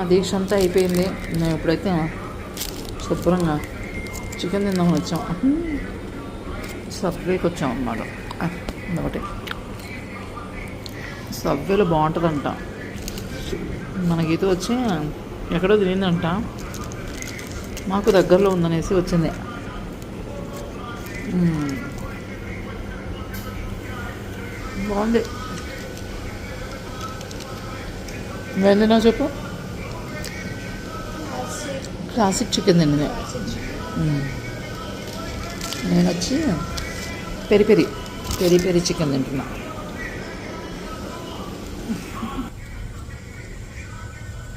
ఆ దీక్ష అంతా అయిపోయింది. మేము ఇప్పుడైతే శుభ్రంగా చికెన్ తిందామని వచ్చాం. సబ్వేకి వచ్చాం అన్నమాట. ఒకటి సబ్వేలో బాగుంటుందంట. మన గీత వచ్చి ఎక్కడో తినిందంట. మాకు దగ్గరలో ఉందనేసి వచ్చింది. బాగుంది. వెళ్ళినా చెప్పు? క్లాసిక్ చికెన్ తింది నేను వచ్చి peri peri peri peri chicken తింటున్నా.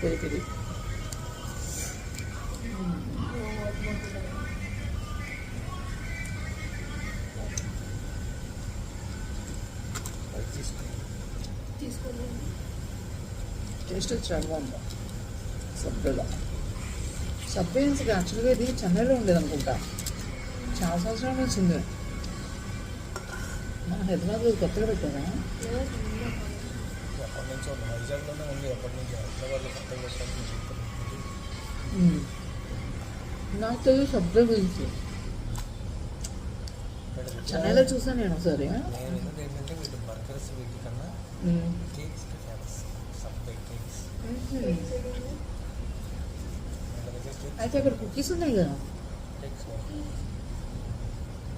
Peri peri. టేస్ట్ చాలా బాగుంది సబ్వేలో సబ్వే యాక్చువల్గా ఇది చెన్నైలో ఉండేది అనుకుంటా. చాలా సంవత్సరాల నుంచి ఉంది. మన హైదరాబాద్ కొత్తగా పెట్టారా. నాకు తెలియదు సబ్వే గురించి. చెన్నైలో చూసాను నేను ఒకసారి. నేను విన్నది ఏంటంటే వీటి బర్గర్స్ వీటి కన్నా మ్మ్. కేక్స్కి ఫేమస్ సబ్వే కేక్స్ మ్మ్. వీళ్ళ దగ్గర కేక్స్ అయితే అక్కడ కుకీస్ ఉన్నాయి కదా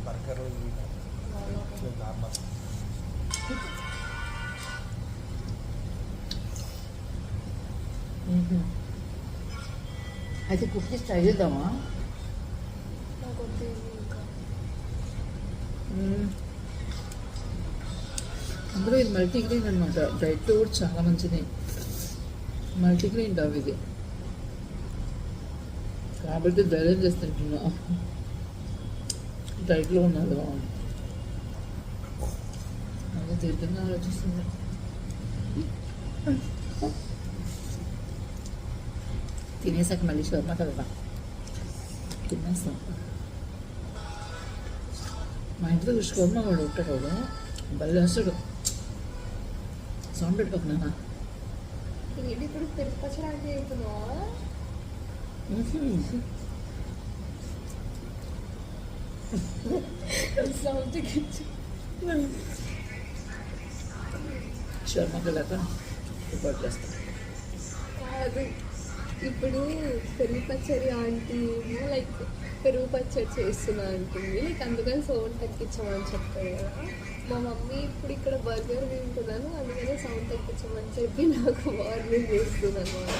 బర్గర్ నార్మల్ అయితే కుకీస్ ట్రై చేద్దామా అందులో ఇది మల్టీగ్రెయిన్ అనమాట డైట్లో కూడా చాలా మంచిది మల్టీగ్రెయిన్ డవ్ ఇది కాబట్టి ధైర్యం చేసి తింటున్నా డైట్లో ఉన్నది బాగుంది. అదే తీర్థంగా ఆలోచిస్తుంది తినేసాక మళ్ళీ షవర్మ కదా తినేస్తాం. మా ఇంటి దగ్గర షవర్మ వాడు ఉంటాడు వాడు భలే వస్తాడు సౌండ్ పెట్టుకోకున్నానా ఇప్పుడు తిరుపతి లాంటి చెప్తున్నావా సౌండ్ షవర్మ వెళ్ళాక కాదు ఇప్పుడు పెరుగు పచ్చడి ఆంటీ లైక్ పెరుగు పచ్చడి చేస్తున్నా అంటుంది. లైక్ అందుకని సౌండ్ తగ్గించమని చెప్పారు కదా. మా మమ్మీ ఇప్పుడు ఇక్కడ బర్గర్ తింటున్నాను అందుకనే సౌండ్ తగ్గించమని చెప్పి నాకు వార్నింగ్ చేస్తుంది అనమాట